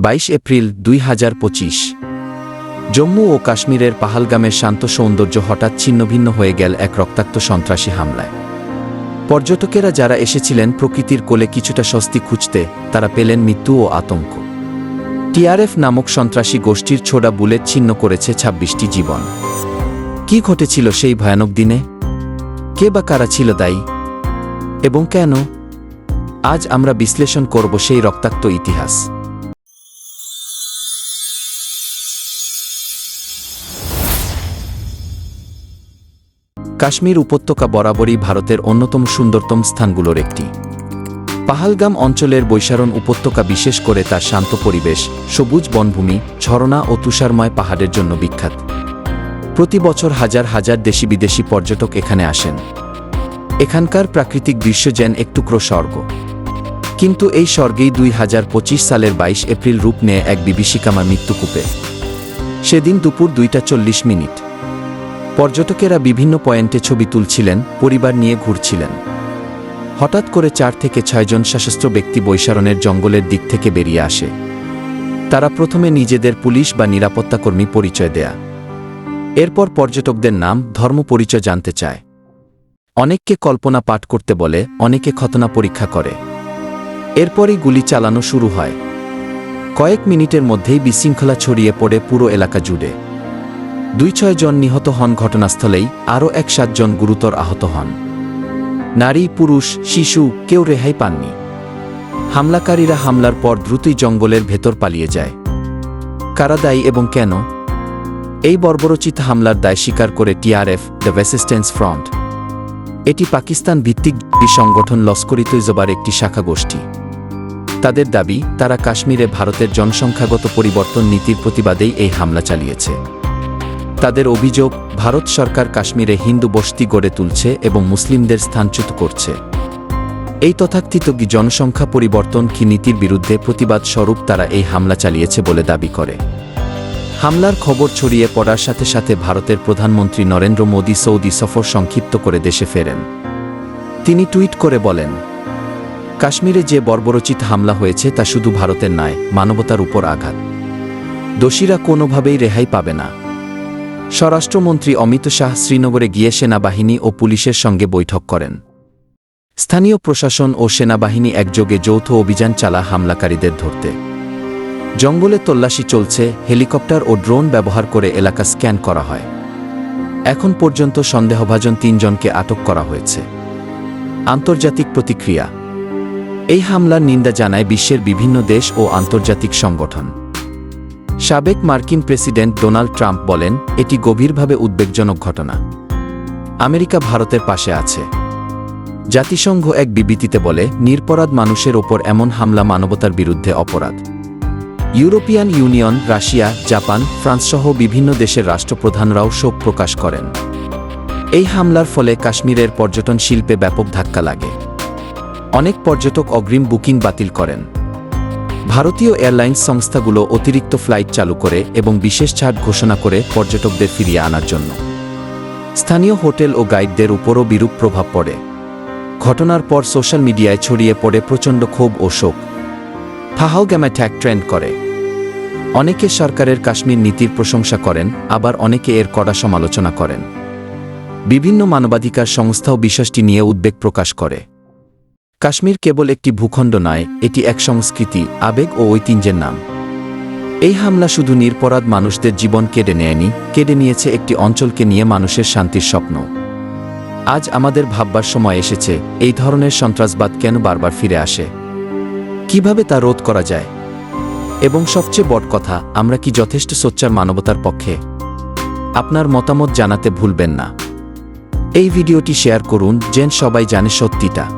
বাইশ এপ্রিল দুই হাজার পঁচিশ। জম্মু ও কাশ্মীরের পাহালগামের শান্ত সৌন্দর্য হঠাৎ ছিন্নভিন্ন হয়ে গেল এক রক্তাক্ত সন্ত্রাসী হামলায়। পর্যটকেরা যারা এসেছিলেন প্রকৃতির কোলে কিছুটা স্বস্তি খুঁজতে, তারা পেলেন মৃত্যু ও আতঙ্ক। টিআরএফ নামক সন্ত্রাসী গোষ্ঠীর ছোড়া বুলেট ছিন্ন করেছে ছাব্বিশটি জীবন। কি ঘটেছিল সেই ভয়ানক দিনে? কে বা কারা ছিল দায়ী? এবং কেন? আজ আমরা বিশ্লেষণ করব সেই রক্তাক্ত ইতিহাস। কাশ্মীর উপত্যকা বরাবরই ভারতের অন্যতম সুন্দরতম স্থানগুলোর একটি। পাহালগাম অঞ্চলের বৈশারণ উপত্যকা বিশেষ করে তার শান্ত পরিবেশ, সবুজ বনভূমি, ঝরনা ও তুষারময় পাহাড়ের জন্য বিখ্যাত। প্রতি বছর হাজার হাজার দেশি বিদেশি পর্যটক এখানে আসেন। এখানকার প্রাকৃতিক দৃশ্য যেন একটুকরো স্বর্গ। কিন্তু এই স্বর্গেই দুই হাজার পঁচিশ সালের বাইশ এপ্রিল রূপ নেয় এক বিভীষিকামা মৃত্যুকূপে। সেদিন দুপুর দুইটা চল্লিশ মিনিট। পর্যটকেরা বিভিন্ন পয়েন্টে ছবি তুলছিলেন, পরিবার নিয়ে ঘুরছিলেন। হঠাৎ করে চার থেকে ছয়জন সশস্ত্র ব্যক্তি বৈশারণের জঙ্গলের দিক থেকে বেরিয়ে আসে। তারা প্রথমে নিজেদের পুলিশ বা নিরাপত্তাকর্মী পরিচয় দেয়া। এরপর পর্যটকদের নাম, ধর্ম পরিচয় জানতে চায়। অনেককে কল্পনা পাঠ করতে বলে, অনেকে খতনা পরীক্ষা করে। এরপরই গুলি চালানো শুরু হয়। কয়েক মিনিটের মধ্যেই বিশৃঙ্খলা ছড়িয়ে পড়ে পুরো এলাকা জুড়ে। দুই ছয় জন নিহত হন ঘটনাস্থলেই, আরও এক সাতজন গুরুতর আহত হন। নারী, পুরুষ, শিশু কেউ রেহাই পাননি। হামলাকারীরা হামলার পর দ্রুতই জঙ্গলের ভেতর পালিয়ে যায়। কারা দায়ী এবং কেন? এই বর্বরচিত হামলার দায় স্বীকার করে টিআরএফ দ্য রেসিস্ট্যান্স ফ্রন্ট। এটি পাকিস্তান ভিত্তিক সংগঠন লস্করি তৈজবার একটি শাখা গোষ্ঠী। তাদের দাবি, তারা কাশ্মীরে ভারতের জনসংখ্যাগত পরিবর্তন নীতির প্রতিবাদেই এই হামলা চালিয়েছে। তাদের অভিযোগ, ভারত সরকার কাশ্মীরে হিন্দু বসতি গড়ে তুলছে এবং মুসলিমদের স্থানচ্যুত করছে। এই তথাকথিত কি জনসংখ্যা পরিবর্তন কি নীতির বিরুদ্ধে প্রতিবাদ স্বরূপ তারা এই হামলা চালিয়েছে বলে দাবি করে। হামলার খবর ছড়িয়ে পড়ার সাথে সাথে ভারতের প্রধানমন্ত্রী নরেন্দ্র মোদী সৌদি সফর সংক্ষিপ্ত করে দেশে ফেরেন। তিনি টুইট করে বলেন, কাশ্মীরে যে বর্বরচিত হামলা হয়েছে তা শুধু ভারতের নয়, মানবতার উপর আঘাত। দোষীরা কোনোভাবেই রেহাই পাবে না। স্বরাষ্ট্রমন্ত্রী অমিত শাহ শ্রীনগরে গিয়ে সেনাবাহিনী ও পুলিশের সঙ্গে বৈঠক করেন। স্থানীয় প্রশাসন ও সেনাবাহিনী একযোগে যৌথ অভিযান চালা হামলাকারীদের ধরতে। জঙ্গলে তল্লাশি চলছে, হেলিকপ্টার ও ড্রোন ব্যবহার করে এলাকা স্ক্যান করা হয়। এখন পর্যন্ত সন্দেহভাজন তিনজনকে আটক করা হয়েছে। আন্তর্জাতিক প্রতিক্রিয়া। এই হামলার নিন্দা জানায় বিশ্বের বিভিন্ন দেশ ও আন্তর্জাতিক সংগঠন। সাবেক মার্কিন প্রেসিডেন্ট ডোনাল্ড ট্রাম্প বলেন, এটি গভীরভাবে উদ্বেগজনক ঘটনা। আমেরিকা ভারতের পাশে আছে। জাতিসংঘ এক বিবৃতিতে বলে, নিরপরাধ মানুষের ওপর এমন হামলা মানবতার বিরুদ্ধে অপরাধ। ইউরোপিয়ান ইউনিয়ন, রাশিয়া, জাপান, ফ্রান্সসহ বিভিন্ন দেশের রাষ্ট্রপ্রধানরাও শোক প্রকাশ করেন। এই হামলার ফলে কাশ্মীরের পর্যটন শিল্পে ব্যাপক ধাক্কা লাগে। অনেক পর্যটক অগ্রিম বুকিং বাতিল করেন। ভারতীয় এয়ারলাইন্স সংস্থাগুলো অতিরিক্ত ফ্লাইট চালু করে এবং বিশেষ ছাড় ঘোষণা করে পর্যটকদের ফিরিয়ে আনার জন্য। স্থানীয় হোটেল ও গাইডদের উপরও বিরূপ প্রভাব পড়ে। ঘটনার পর সোশ্যাল মিডিয়ায় ছড়িয়ে পড়ে প্রচণ্ড ক্ষোভ ও শোক। ফাহালগাম অ্যাট্যাক ট্রেন্ড করে। অনেকে সরকারের কাশ্মীর নীতির প্রশংসা করেন, আবার অনেকে এর কড়া সমালোচনা করেন। বিভিন্ন মানবাধিকার সংস্থাও বিশ্বাসটি নিয়ে উদ্বেগ প্রকাশ করে। কাশ্মীর কেবল একটি ভূখণ্ড নয়, এটি এক সংস্কৃতি, আবেগ ও ঐতিহ্যের নাম। এই হামলা শুধু নিরপরাধ মানুষদের জীবন কেড়ে নেয়নি, কেড়ে নিয়েছে একটি অঞ্চলকে নিয়ে মানুষের শান্তির স্বপ্ন। আজ আমাদের ভাববার সময় এসেছে, এই ধরনের সন্ত্রাসবাদ কেন বারবার ফিরে আসে? কীভাবে তা রোধ করা যায়? এবং সবচেয়ে বড় কথা, আমরা কি যথেষ্ট সোচ্চার মানবতার পক্ষে? আপনার মতামত জানাতে ভুলবেন না। এই ভিডিওটি শেয়ার করুন, যেন সবাই জানে সত্যিটা।